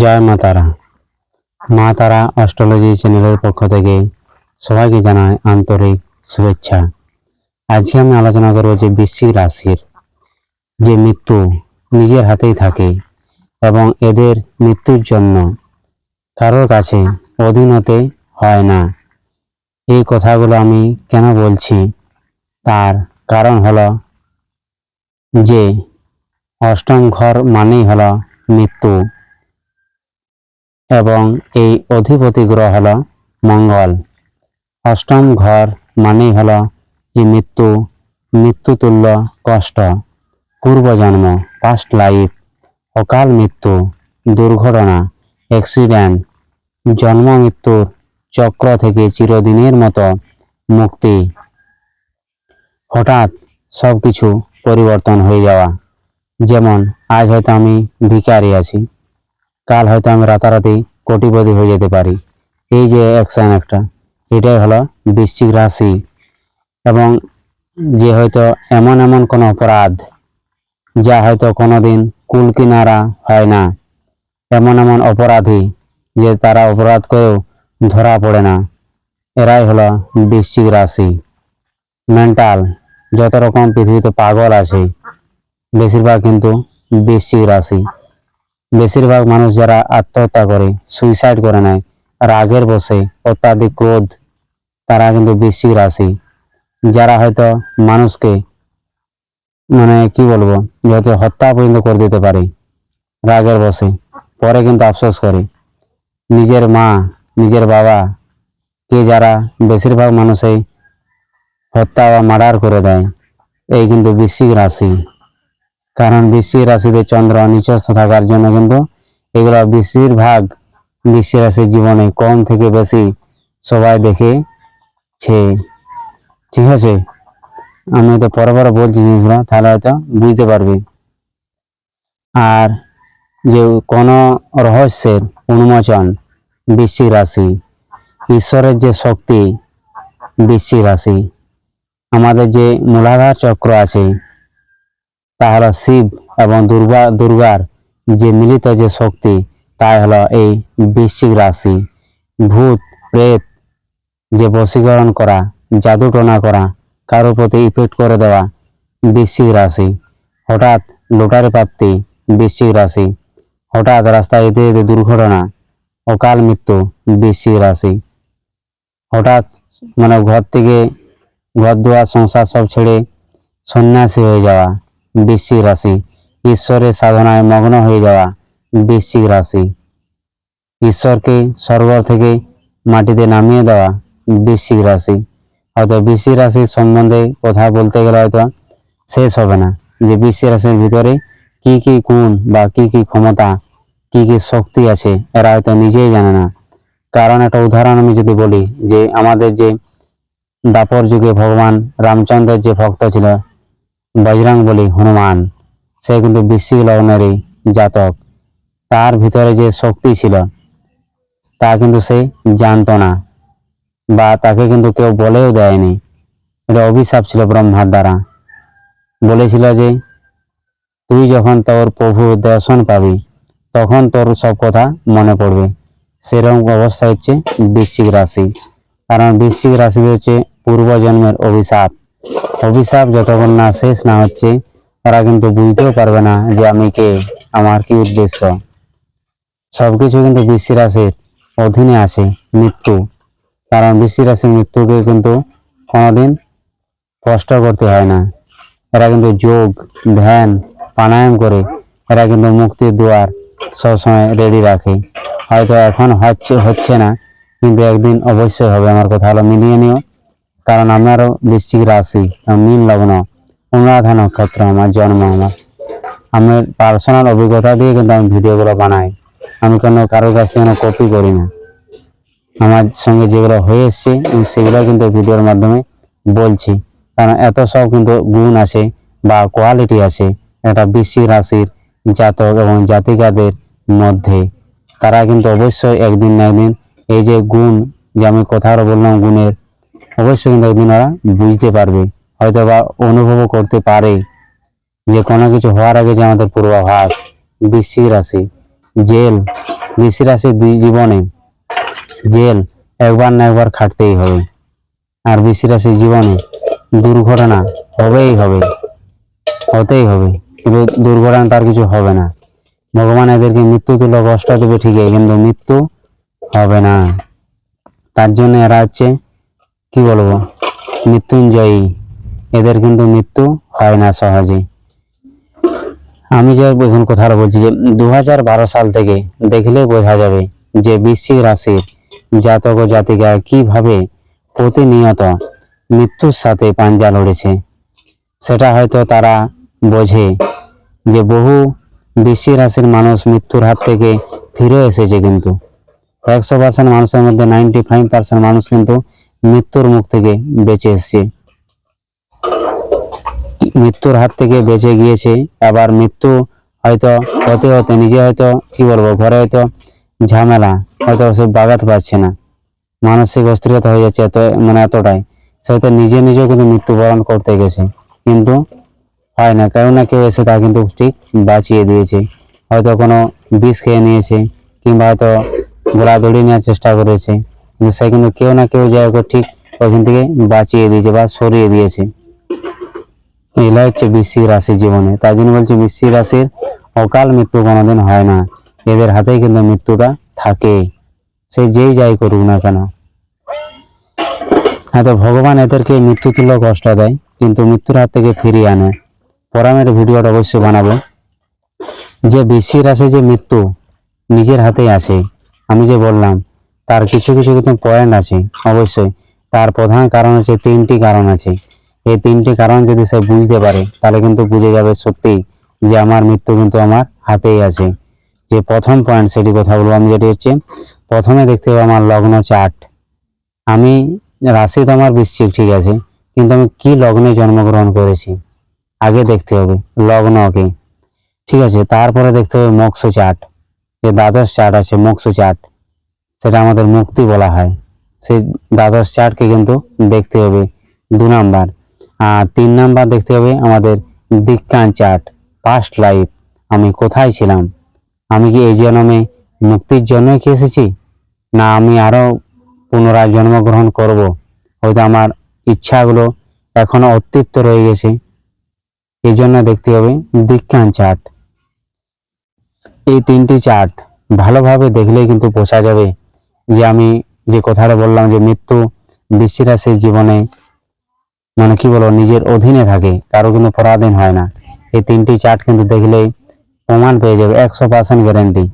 জয় মা তারা। মা তারা অস্ট্রোলজি চ্যানেলের পক্ষ থেকে সবাইকে জানাই আন্তরিক শুভেচ্ছা। আজকে আমি আলোচনা করব যে বৃশ্চিক রাশির যে মৃত্যু নিজের হাতেই থাকে এবং এদের মৃত্যুর জন্য কারোর কাছে অধীন হতে হয় না। এই কথাগুলো আমি কেন বলছি? তার কারণ হলো যে অষ্টম ঘর মানেই হলো মৃত্যু। এবং এই অধিপতি গ্রহ হল মঙ্গল। অষ্টম ঘর মানেই হল যে মৃত্যু, মৃত্যুতুল্য কষ্ট, পূর্বজন্ম পাস্ট লাইফ অকাল মৃত্যু, দুর্ঘটনা অ্যাক্সিডেন্ট জন্ম মৃত্যুর চক্র থেকে চিরদিনের মতো মুক্তি। হঠাৎ সব কিছু পরিবর্তন হয়ে যাওয়া। যেমন, আজ হয়তো আমি ভিখারি আছি। কাল হয়তো আমি রাতারাতি কোটিপতি হয়ে যেতে পারি। এই যে অ্যাকশন একটা, এটাই হলো বৃশ্চিক রাশি। এবং যে হয়তো এমন এমন কোনো অপরাধ, যা হয়তো কোনোদিন কুল কিনারা হয় না। এমন এমন অপরাধী, যে তারা অপরাধ করেও ধরা পড়ে না। এরাই হলো বৃশ্চিক রাশি। মেন্টাল যত রকম পৃথিবীতে পাগল আছে, বেশিরভাগ কিন্তু বৃশ্চিক রাশি। বেশিরভাগ মানুষ যারা আত্মহত্যা করে সুইসাইড করে নেয়, রাগের বসে, অত্যাধিক ক্রোধ, তারা কিন্তু বৃশ্চিক রাশি। যারা হয়তো মানুষকে মানে কি বলব হয়তো হত্যা পর্যন্ত করে দিতে পারে, রাগের বসে, পরে কিন্তু আফসোস করে। নিজের মা, নিজের বাবা, কে যারা বেশিরভাগ মানুষই হত্যা বা মার্ডার করে দেয়, এই কিন্তু বৃশ্চিক রাশি। কারণ বৃশ্চিক রাশিতে চন্দ্র নিচস্থ থাকার জন্য কিন্তু এগুলো বেশিরভাগ বৃশ্চিক রাশির জীবনে কম থেকে বেশি সবাই দেখেছে। ঠিক আছে? আমি তো পরে পরে বলছি জিনিসগুলো, তাহলে হয়তো বুঝতে পারবে। আর যে কোনো রহস্যের উন্মোচন বৃশ্চিক রাশি, ঈশ্বরের যে শক্তি বৃশ্চিক রাশি, আমাদের যে মূলাধার চক্র আছে তা হলো শিব এবং দুর্গা, দুর্গার যে মিলিত যে শক্তি, তাই হলো এই বৃশ্চিক রাশি। ভূত, প্রেত যে বশীকরণ করা, জাদু টোনা করা, কারোর প্রতি ইফেক্ট করে দেওয়া বৃশ্চিক রাশি। হঠাৎ লোটারি প্রাপ্তি বৃশ্চিক রাশি। হঠাৎ রাস্তায় যেতে যেতে দুর্ঘটনা, অকাল মৃত্যু বৃশ্চিক রাশি। হঠাৎ মানে ঘর থেকে ঘর দুয়ার সংসার সব ছেড়ে সন্ন্যাসী হয়ে যাওয়া বৃশ্চিক রাশি। ঈশ্বরের সাধনায় মগ্ন হয়ে যাওয়া বৃশ্চিক রাশি। ঈশ্বরকে স্বর্গ থেকে মাটিতে নামিয়ে দেওয়া বৃশ্চিক রাশি। হয়তো বৃশ্চিক রাশির সম্বন্ধে কথা বলতে গেলে হয়তো শেষ হবে না। যে বৃশ্চিক রাশির ভিতরে কি কি গুণ বা কি কি ক্ষমতা, কি কি শক্তি আছে, এরা হয়তো নিজেই জানে না। কারণ একটা উদাহরণ আমি যদি বলি, যে আমাদের যে দাপর যুগে ভগবান রামচন্দ্রের যে ভক্ত ছিল বজরং বলি, হনুমান, সে কিন্তু বৃশ্চিক লগ্নেরই জাতক। তার ভিতরে যে শক্তি ছিল, তা কিন্তু সে জানতো না বা তাকে কিন্তু কেউ বলেও দেয়নি। এটা অভিশাপ ছিল ব্রহ্মার দ্বারা। বলেছিল যে, তুই যখন তোর প্রভু দর্শন পাবি, তখন তোর সব কথা মনে পড়বে। সেরকম অবস্থা হচ্ছে বৃশ্চিক রাশি। কারণ বৃশ্চিক রাশি হচ্ছে পূর্বজন্মের অভিশাপ। অভিশাপ যতক্ষণ না শেষ না হচ্ছে, তারা কিন্তু বুঝতেও পারবে না যে আমি কে, আমার কি উদ্দেশ্য। সবকিছু কিন্তু বৃশ্চিক রাশির অধীনে আছে মৃত্যু। কারণ বৃশ্চিক রাশির মৃত্যুকে কিন্তু কোনোদিন কষ্ট করতে হয় না। এরা কিন্তু যোগ, ধ্যান, প্রাণায়াম করে এরা কিন্তু মুক্তির দুয়ার সবসময় রেডি রাখে। হয়তো এখন হচ্ছে হচ্ছে না, কিন্তু একদিন অবশ্যই হবে। আমার কথা হলো মিলিয়ে নিও। কারণ আমারও বৃশ্চিক রাশি মিন লগ্ন অনুরাধা নক্ষত্র আমার জন্ম আমার। আমার পার্সোনাল অভিজ্ঞতা দিয়ে কিন্তু আমি ভিডিওগুলো বানাই। আমি কোনো কারোর কাছ থেকে কপি করি না। আমার সঙ্গে যেগুলো হয়ে এসছে, আমি সেগুলো কিন্তু ভিডিওর মাধ্যমে বলছি। কারণ এত সব কিন্তু গুণ আছে বা কোয়ালিটি আছে একটা বৃশ্চিক রাশির জাতক এবং জাতিকাদের মধ্যে। তারা কিন্তু অবশ্যই একদিন না একদিন এই যে গুণ যে আমি কথা বললাম, গুণের অবশ্যই কিন্তু একদিন ওরা বুঝতে পারবে হয়তো বা অনুভবও করতে পারে যে কোনো কিছু হওয়ার আগে যে আমাদের পূর্বাভাস, বৃশ্চিক রাশি, জেল বৃষ্টি রাশির দুই জীবনে জেল একবার না একবার খাটতেই হবে। আর বৃষ্টি রাশির জীবনে দুর্ঘটনা হবেই হবে, হতেই হবে, কিন্তু দুর্ঘটনা তার কিছু হবে না। ভগবান এদেরকে মৃত্যু তুল্য কষ্ট দেবে ঠিকই, কিন্তু মৃত্যু হবে না। তার জন্য এরা হচ্ছে কি বলব? মৃত্যুঞ্জয়ী। এদের কিন্তু মৃত্যু হয় না সহজে। আমি যে এখন কথাটা বলছি যে দু হাজার বারো সাল থেকে দেখলেই বোঝা যাবে যে বৃশ্চিক রাশির জাতক ও জাতিকা কীভাবে প্রতিনিয়ত মৃত্যুর সাথে পাঞ্জা লড়েছে। সেটা হয়তো তারা বোঝে যে বহু বৃশ্চিক রাশির মানুষ মৃত্যুর হাত থেকে ফিরে এসেছে কিন্তু। একশো পার্সেন্ট মানুষের মধ্যে নাইনটি ফাইভ পার্সেন্ট মানুষ কিন্তু মৃত্যুর মুখ থেকে বেঁচে এসছে। মৃত্যুর হাত থেকে বেঁচে গিয়েছে। আবার মৃত্যু হয়তো হতে হতে নিজে হয়তো, কি বলব, ঘরে হয়তো ঝামেলা, হয়তো সে বাগাতে পারছে না। মানসিক অস্থিরতা হয়ে যাচ্ছে এত মানে এতটাই। সে হয়তো নিজে নিজেও কিন্তু মৃত্যুবরণ করতে গেছে। কিন্তু হয় না, কেউ না কেউ এসে তা কিন্তু ঠিক বাঁচিয়ে দিয়েছে। হয়তো কোনো বিষ খেয়ে নিয়েছে, কিংবা হয়তো গোলা দড়ি নেওয়ার চেষ্টা করেছে। সে কিন্তু কেউ না কেউ যাই ওকে ঠিক ওইখান থেকে বাঁচিয়ে দিয়েছে বা সরিয়ে দিয়েছে। এগুলা হচ্ছে বৃশ্চিক রাশি জীবনে। তাই জন্য বলছি বৃশ্চিক রাশির অকাল মৃত্যু কোনোদিন হয় না। এদের হাতেই কিন্তু মৃত্যুটা থাকে। সে যেই যাই করুক না কেন। হয়তো ভগবান এদেরকে মৃত্যু তুল্য কষ্ট দেয়, কিন্তু মৃত্যুর হাত থেকে ফিরিয়ে আনে। পরামের ভিডিওটা অবশ্যই বানাবো। যে বৃশ্চিক রাশি যে মৃত্যু নিজের হাতেই আছে। আমি যে বললাম তার কিছু কিছু কিন্তু পয়েন্ট আছে, অবশ্যই। তার প্রধান কারণ হচ্ছে তিনটি কারণ আছে। এই তিনটি কারণ যদি সে বুঝতে পারে, তাহলে কিন্তু বুঝে যাবে সত্যি যে আমার মৃত্যু কিন্তু আমার হাতেই আছে। যে প্রথম পয়েন্ট, সেটি কথা বলব আমি যেটি হচ্ছে, প্রথমে দেখতে হবে আমার লগ্ন চার্ট আমি, রাশি তো আমার বৃশ্চিক, ঠিক আছে, কিন্তু আমি কি লগ্নে জন্মগ্রহণ করেছি? আগে দেখতে হবে লগ্নকে ঠিক আছে, তারপরে দেখতে হবে মোক্ষ চার্ট যে দ্বাদশ চার্ট আছে, মোক্ষ চার্ট সেটা আমাদের মুক্তি বলা হয়। সেই দ্বাদশ চার্টকে কিন্তু দেখতে হবে দু নাম্বার। আর তিন নাম্বার দেখতে হবে আমাদের দীক্ষান চার্ট পাস্ট লাইফ আমি কোথায় ছিলাম? আমি কি এই জন্মে মুক্তির জন্য কি এসেছি? না আমি আরও পুনরায় জন্মগ্রহণ করব? হয়তো আমার ইচ্ছাগুলো এখনও অতৃপ্ত রয়ে গেছে। এই জন্য দেখতে হবে দীক্ষান চার্ট। এই তিনটি চার্ট ভালোভাবে দেখলেই কিন্তু বোঝা যাবে যে আমি যে কথাটা বললাম যে মৃত্যু বৃশ্চিক রাশির জীবনে মানে কি বলব, নিজের অধীনে থাকে, কারও কিন্তু পরাধীন হয় না। এই তিনটি চার্ট কিন্তু দেখলে প্রমাণ পেয়ে যাবে, একশো পার্সেন্ট গ্যারেন্টি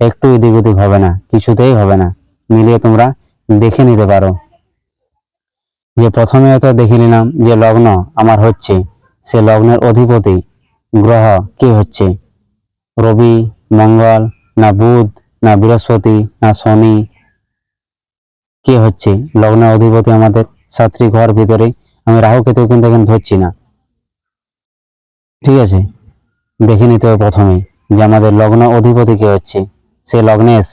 একটু এদিক ওদিক হবে না, কিছুতেই হবে না। মিলিয়ে তোমরা দেখে নিতে পারো। যে প্রথমে হয়তো দেখে নিলাম যে লগ্ন আমার হচ্ছে, সে লগ্নের অধিপতি, গ্রহ কি হচ্ছে? রবি, মঙ্গল, না বুধ, না বৃহস্পতি, না শনি কে হচ্ছে? লগ্নের অধিপতি আমাদের সাতটি ঘর ভিতরে আমি রাহু কিন্তু এখানে ধরছি না। ঠিক আছে? দেখে নিতে হবে প্রথমে যে আমাদের লগ্ন অধিপতি কে হচ্ছে। সে লগ্নেশ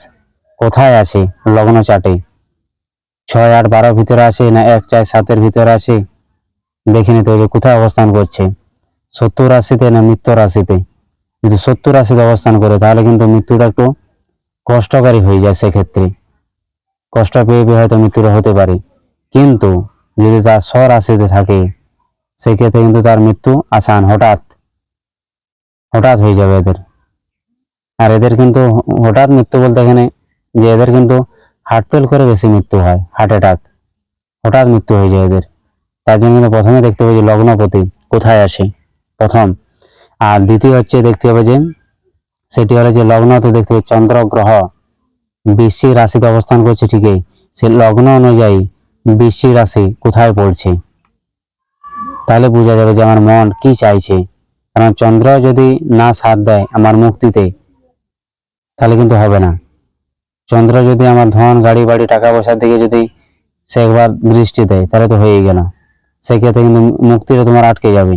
কোথায় আছে? লগ্ন চাটে। ছয় আট বারো ভিতরে আছে না এক চার সাতের ভিতরে আছে দেখে নিতে হবে কোথায় অবস্থান করছে। সত্তর রাশিতে না মৃত্যু রাশিতে? যদি সত্তর রাশিতে অবস্থান করে, তাহলে কিন্তু মৃত্যুটা একটু কষ্টকারী হয়ে যায় সেক্ষেত্রে। কষ্ট পেয়ে পেয়ে হয়তো মৃত্যুটা হতে পারে। কিন্তু যদি তার স্বর রাশিতে থাকে, সেক্ষেত্রে কিন্তু তার মৃত্যু আসান হঠাৎ। হঠাৎ হয়ে যাবে এদের। আর এদের কিন্তু হঠাৎ মৃত্যু বলতে এখানে যে এদের কিন্তু হার্ট ফেল করে বেশি মৃত্যু হয় হার্ট অ্যাটাক হঠাৎ মৃত্যু হয়ে যায় এদের। তার জন্য কিন্তু প্রথমে দেখতে হবে যে লগ্নপতি কোথায় আছে। প্রথম। আর দ্বিতীয় হচ্ছে দেখতে হবে যে সেটি হলো যে লগ্নতে দেখতে হবে চন্দ্র গ্রহ বৃশ্চিক রাশিতে অবস্থান করছে ঠিকই। সে লগ্ন অনুযায়ী বৃশ্চিক রাশি কোথায় পড়ছে? তাহলে বোঝা যাবে যে আমার মন কি চাইছে। কারণ চন্দ্র যদি না সাথ দেয় আমার মুক্তিতে, তাহলে কিন্তু হবে না। চন্দ্র যদি আমার ধন, গাড়ি, বাড়ি, টাকা পয়সার দিকে যদি সে একবার দৃষ্টি দেয়, তাহলে তো হয়েই গেল। সেক্ষেত্রে কিন্তু মুক্তিটা তোমার আটকে যাবে।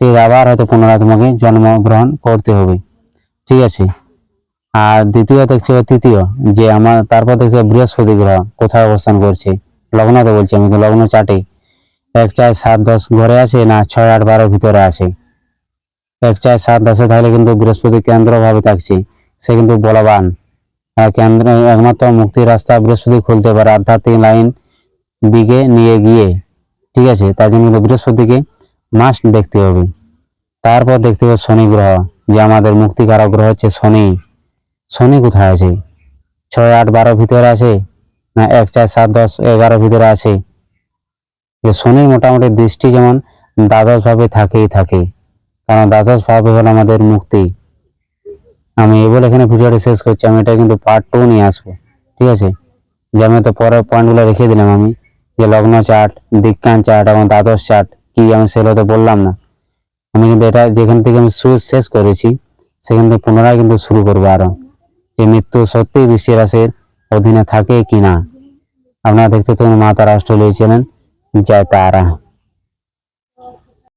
ঠিক আবার হয়তো পুনরায় তোমাকে জন্মগ্রহণ করতে হবে। ঠিক আছে। আর দ্বিতীয় দেখছি তৃতীয়, যে আমার তারপর দেখছি বৃহস্পতি গ্রহ, কোথায় অবস্থান করছে। লগ্নতে বলছি আমি, লগ্ন চাটে এক চার সাত দশ ঘরে আছে না ছয় আট বারো ভিতরে আছে? এক চার সাত দশে তাহলে কিন্তু বৃহস্পতি কেন্দ্র ভাবে থাকছে। সে কিন্তু বলবান। কেন্দ্র, একমাত্র মুক্তির রাস্তা বৃহস্পতি খুলতে পারে আধ্যাত্মিক লাইন দিকে নিয়ে গিয়ে। ঠিক আছে? তার জন্য কিন্তু বৃহস্পতিকে মাস্ট দেখতে হবে। তারপর দেখতে হবে শনি গ্রহ, যে আমাদের মুক্তিকারক গ্রহ হচ্ছে শনি। শনি কোথায় আছে? ছয়, আট, বারো ভিতরে আছে না এক, চার, সাত, দশ, এগারো ভিতরে আছে? যে শনি মোটামুটি দৃষ্টি যেমন দ্বাদশ ভাবে থাকেই থাকে। কারণ দ্বাদশ ভাবে হলো আমাদের মুক্তি। আমি এই বলে এখানে ভিডিওটা শেষ করছি, আমি এটা কিন্তু পার্ট টু নিয়ে আসব। ঠিক আছে? যে আমি তো পরের পয়েন্টগুলো রেখে দিলাম আমি, যে লগ্ন চার্ট দিক্কান চার্ট এবং দ্বাদশ চার্ট কি আমি সেগুলো তো বললাম না। আমি কিন্তু এটা যেখান থেকে আমি শেষ করেছি, সেখান থেকে পুনরায় কিন্তু শুরু করব আরও। যে মৃত্যু সত্যি রাশির অধীনে থাকে কি না আপনারা দেখতে থাকুন মা তারা অস্ট্রেলিয়া ছিলেন জয় তারা।